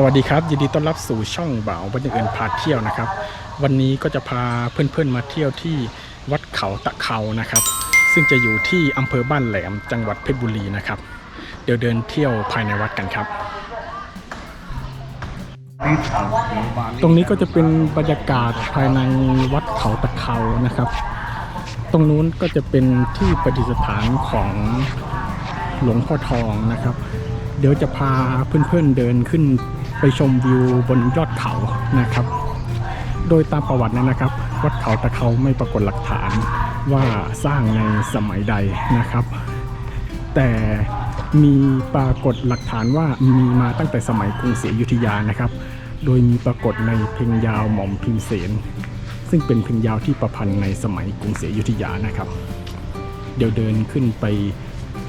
สวัสดีครับ ยินดีต้อนรับสู่ช่องบ่าววันยังเอินพาเที่ยวนะครับ วันนี้ก็จะพาเพื่อนๆมาเที่ยวที่วัดเขาตะเขานะครับ ซึ่งจะอยู่ที่อำเภอบ้านแหลมจังหวัดเพชรบุรีนะครับ เดี๋ยวเดินเที่ยวภายในวัดกันครับ ตรงนี้ก็จะเป็นบรรยากาศภายในวัดเขาตะเขานะครับ ตรงนู้นก็จะเป็นที่ประดิษฐานของหลวงพ่อทองนะครับเดี๋ยวจะพาเพื่อนๆเดินขึ้น ไปชมวิวบนยอดเขานะครับ โดยตามประวัตินั้นนะครับ วัดเขาตะเขาไม่ปรากฏหลักฐานว่าสร้างในสมัยใดนะครับ แต่มีปรากฏหลักฐานว่ามีมาตั้งแต่สมัยกรุงศรีอยุธยานะครับ โดยมีปรากฏในเพลงยาวหม่อมพิมเสนซึ่งเป็นเพลงยาวที่ประพันธ์ในสมัยกรุงศรีอยุธยานะครับ เดี๋ยวเดินขึ้นไป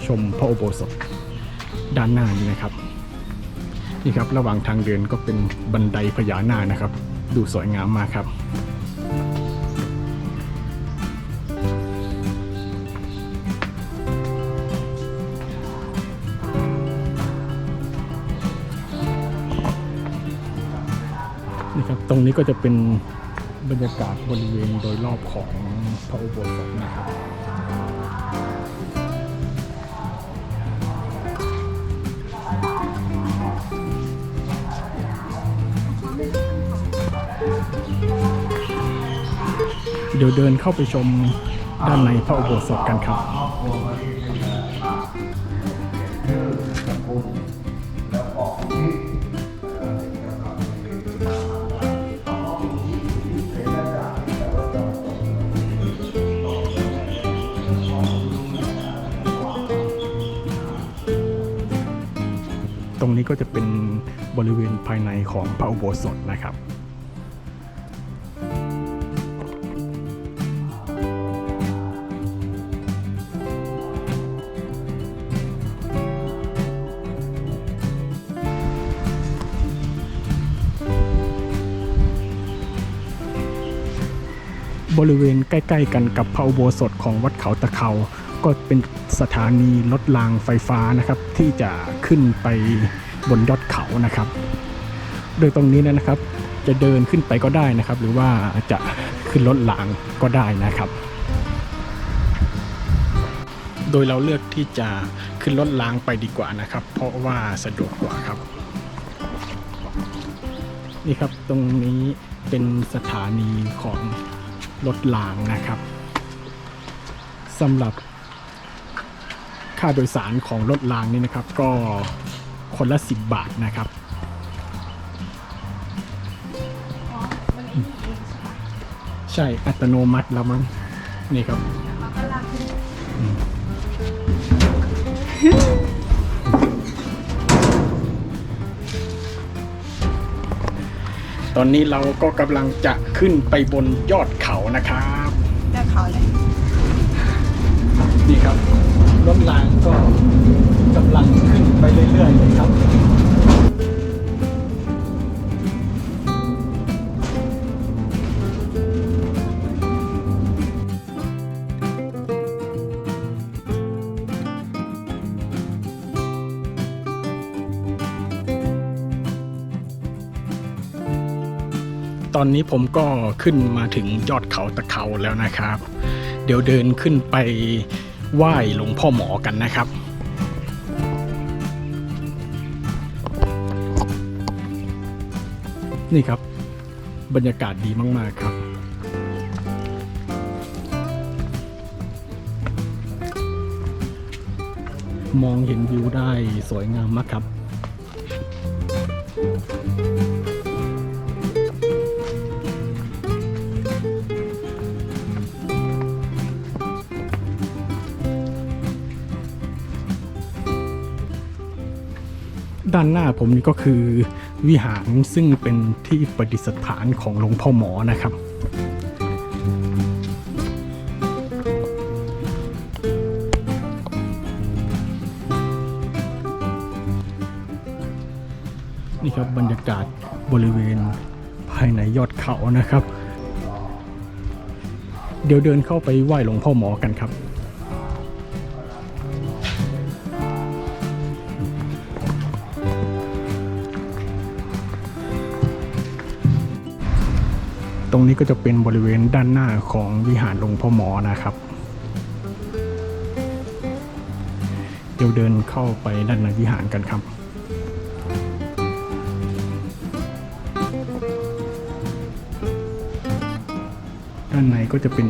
ชมพระอุโบสถด้านหน้านี้นะครับ นี่ครับระหว่างทางเดินก็เป็นบันไดพญานาคนะครับ ดูสวยงามมากครับนี่ครับตรงนี้ก็จะเป็นบรรยากาศบริเวณโดยรอบของพระอุโบสถนะครับ เดี๋ยวเดินเข้าไปชมด้านในพระอุโบสถกันครับ ตรงนี้ก็จะเป็นบริเวณภายในของพระอุโบสถนะครับ บริเวณใกล้ ๆ กันกับพระอุโบสถของวัดเขาตะเขา ก็เป็นสถานีรถรางไฟฟ้านะครับที่จะขึ้นไปบนยอดเขานะครับ โดยตรงนี้นะครับ จะเดินขึ้นไปก็ได้นะครับ หรือว่าจะขึ้นรถรางก็ได้นะครับ โดยเราเลือกที่จะขึ้นรถรางไปดีกว่านะครับ เพราะว่าสะดวกกว่าครับ นี่ครับตรงนี้เป็นสถานีของ รถรางนะครับสำหรับค่าโดยสารของรถรางนี่นะครับ ก็คนละ 10 บาทนะครับ ใช่อัตโนมัติแล้วมั้งนี่ครับ อนนี้เราก็กำลังจะขึ้นไปบนยอดเขานะครับยอดเขาเลยนี่ครับรถรางก็กำลังขึ้นไปเรื่อยๆเลยครับ อนนี้ผมก็ขึ้นมาถึงยอดเขาตะเขาแล้วนะครับ เดี๋ยวเดินขึ้นไปไหว้หลวงพ่อหมอกันนะครับนี่ครับ บรรยากาศดีมาก ๆ ครับ มองเห็นวิวได้สวยงามมากครับ ด้านหน้าผมนี่ก็คือวิหารซึ่งเป็นที่ประดิษฐานของหลวงพ่อหมอนะครับนี่ครับบรรยากาศบริเวณภายในยอดเขานะครับ เดี๋ยวเดินเข้าไปไหว้หลวงพ่อหมอกันครับ ตรงนี้ก็จะเป็นบริเวณด้านหน้าของวิหารหลวงพ่อหมอนะครับ เดี๋ยวเดินเข้าไปด้านในวิหารกันครับด้านในก็จะเป็น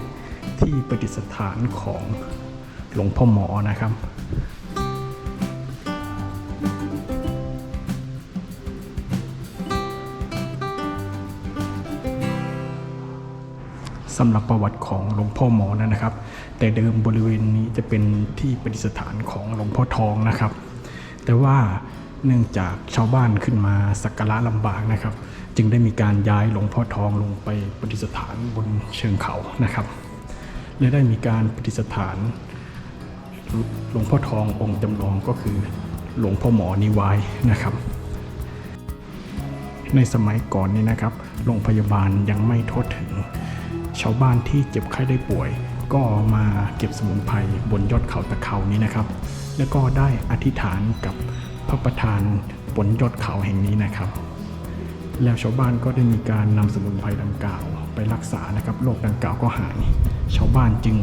ที่ประดิษฐานของหลวงพ่อหมอนะครับ สำหรับประวัติของหลวงพ่อหมอนะครับ แต่เดิมบริเวณนี้จะเป็นที่ประดิษฐานของหลวงพ่อทองนะครับ แต่ว่าเนื่องจากชาวบ้านขึ้นมาสักการะลำบากนะครับ จึงได้มีการย้ายหลวงพ่อทองลงไปประดิษฐานบนเชิงเขานะครับและได้มีการประดิษฐานหลวงพ่อทององค์จำลองก็คือหลวงพ่อหมอนิวายนะครับ ในสมัยก่อนนี้นะครับ โรงพยาบาลยังไม่ทั่วถึง ชาวบ้านที่เจ็บไข้ได้ป่วย ก็มาเก็บสมุนไพรบนยอดเขาตะเขานี้นะครับ แล้วก็ได้อธิษฐานกับพระประธานบนยอดเขาแห่งนี้นะครับ แล้วชาวบ้านก็ได้มีการนำสมุนไพรดังกล่าวไปรักษานะครับโรคดังกล่าวก็หาย ชาวบ้านจึง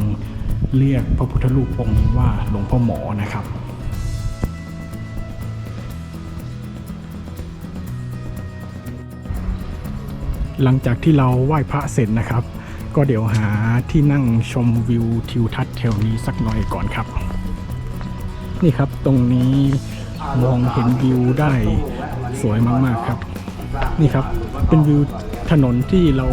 เรียกพระพุทธรูปองค์นี้ว่าหลวงพ่อหมอนะครับหลังจากที่เราไหว้พระเสร็จนะครับ ก็เดี๋ยวหาที่นั่งชมวิวทิวทัศน์แถวนี้สักหน่อยก่อนครับ นี่ครับตรงนี้มองเห็นวิวได้สวยมากๆครับ นี่ครับเป็นวิวถนนที่เรา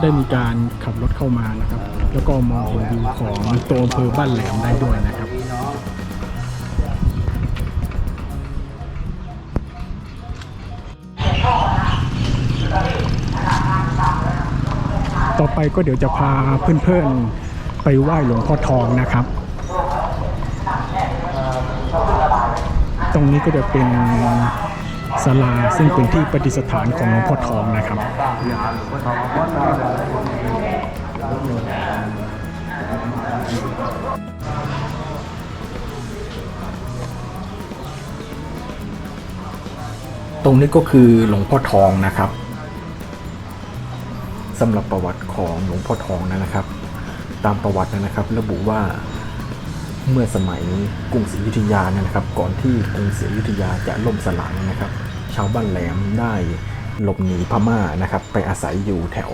ได้มีการขับรถเข้ามานะครับ แล้วก็มองเห็นวิวของตัวอำเภอบ้านแหลมได้ด้วยนะครับ ไปก็เดี๋ยวจะพาเพื่อนๆไปไหว้หลวงพ่อทองนะครับ ตรงนี้ก็จะเป็นศาลาซึ่งเป็นที่ประดิษฐานของหลวงพ่อทองนะครับตรงนี้ก็คือหลวงพ่อทองนะครับ สำหรับประวัติของหลวงพ่อทองนะครับ ตามประวัตินะครับ ระบุว่าเมื่อสมัยกรุงศรีอยุธยาเนี่ยนะครับ ก่อนที่กรุงศรีอยุธยาจะล่มสลายนะครับ ชาวบ้านแหลมได้หลบหนีพม่านะครับ ไปอาศัยอยู่แถว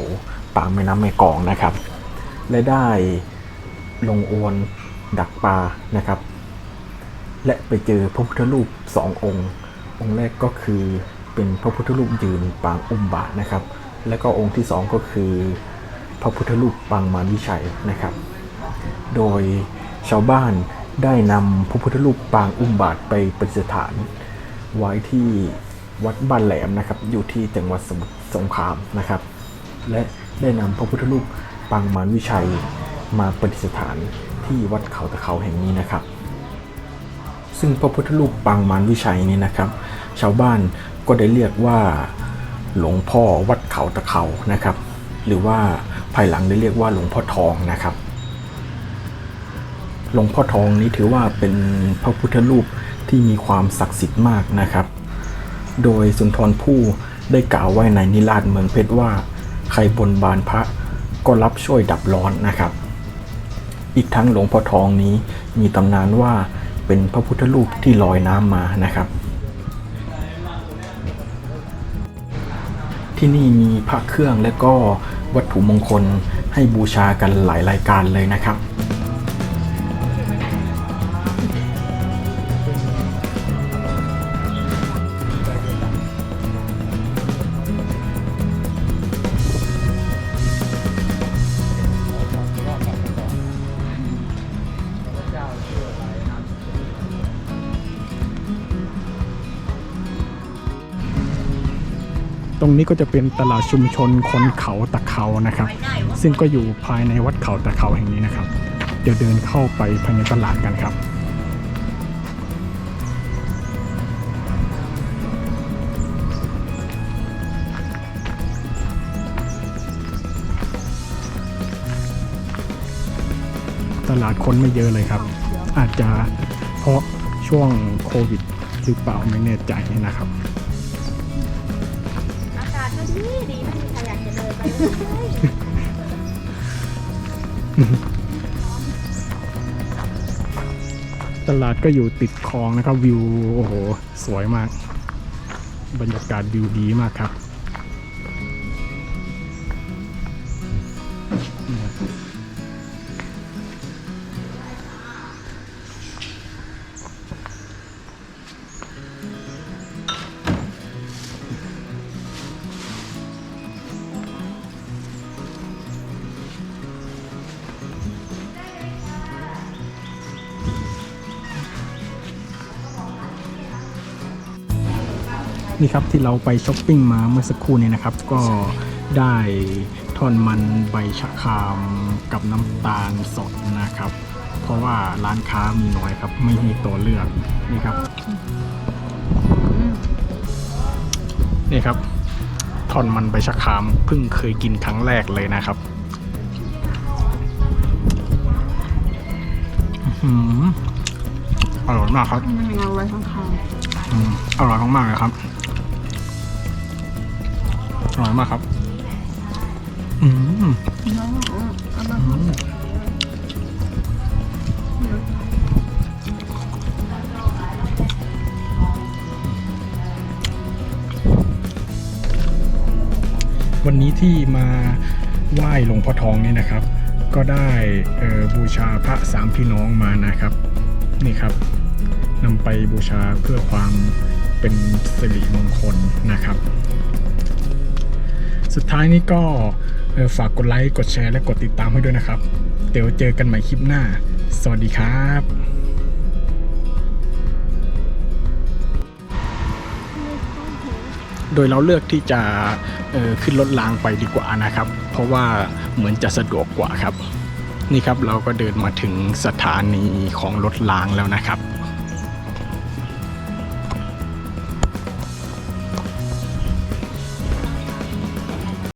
ปากแม่น้ำแม่กองนะครับและได้ลงอวนดักปลานะครับ และไปเจอพระพุทธรูปสององค์ องค์แรกก็คือเป็นพระพุทธรูปยืนปางอุ้มบาทนะครับ และก็องค์ที่สองก็คือพระพุทธรูปปางมารวิชัยนะครับ โดยชาวบ้านได้นำพระพุทธรูปปางอุ้มบาทไปประดิษฐาน ไว้ที่วัดบ้านแหลมนะครับ อยู่ที่จังหวัดสมุทรสงครามนะครับ และได้นำพระพุทธรูปปางมารวิชัยมาประดิษฐานที่วัดเขาตะเขาแห่งนี้นะครับ ซึ่งพระพุทธรูปปางมารวิชัยนี้นะครับ ชาวบ้านก็ได้เรียกว่า หลวงพ่อวัดเขาตะเขานะครับ หรือว่าภายหลังได้เรียกว่าหลวงพ่อทองนะครับ หลวงพ่อทองนี้ถือว่าเป็นพระพุทธรูปที่มีความศักดิ์สิทธิ์มากนะครับ โดยสุนทรภู่ได้กล่าวไว้ในนิราศเมืองเพชรว่า ใครบนบานพระก็รับช่วยดับร้อนนะครับ อีกทั้งหลวงพ่อทองนี้มีตำนานว่าเป็นพระพุทธรูปที่ลอยน้ำมานะครับ ที่นี่มีพระเครื่องและก็วัตถุมงคลให้บูชากันหลายรายการเลยนะครับ รงนี้ก็จะเป็นตลาดชุมชนคนเขาตะเขานะครับ ซึ่งก็อยู่ภายในวัดเขาตะเขาแห่งนี้นะครับ เดี๋ยวเดินเข้าไปภายในตลาดกันครับตลาดคนไม่เยอะเลยครับ อาจจะเพราะช่วงโควิดหรือเปล่าไม่แน่ใจนะครับ ดีดีไม่มีใครอยากจะเดินไปตลาดก็อยู่ติดคลองนะครับวิว โอ้โห สวยมาก บรรยากาศวิวดีมากครับ นี่ครับที่เราไปช้อปปิ้งมาเมื่อสักครู่นี้นะครับ ก็ได้ทอนมันใบชะครามกับน้ำตาลสดนะครับ เพราะว่าร้านค้ามีน้อยครับ ไม่มีตัวเลือกนี่ครับนี่ครับทอนมันใบชะครามเพิ่งเคยกินครั้งแรกเลยนะครับอื้อหืออร่อยมากครับมันมีเงาไว้ข้างอืมอร่อยมากๆเลยครับอ ร่อยมากครับ อืมวันนี้ที่มาไหว้หลวงพ่อทองนี่นะครับ ก็ได้บูชาพระสามพี่น้องมานะครับ นี่ครับนำไปบูชาเพื่อความเป็นสิริมงคลนะครับ สุดท้ายนี้ก็ฝากกดไลค์ กดแชร์ และกดติดตามให้ด้วยนะครับ เดี๋ยวเจอกันใหม่คลิปหน้า สวัสดีครับโดยเราเลือกที่จะขึ้นรถรางไปดีกว่านะครับ เพราะว่าเหมือนจะสะดวกกว่าครับ นี่ครับเราก็เดินมาถึงสถานีของรถรางแล้วนะครับ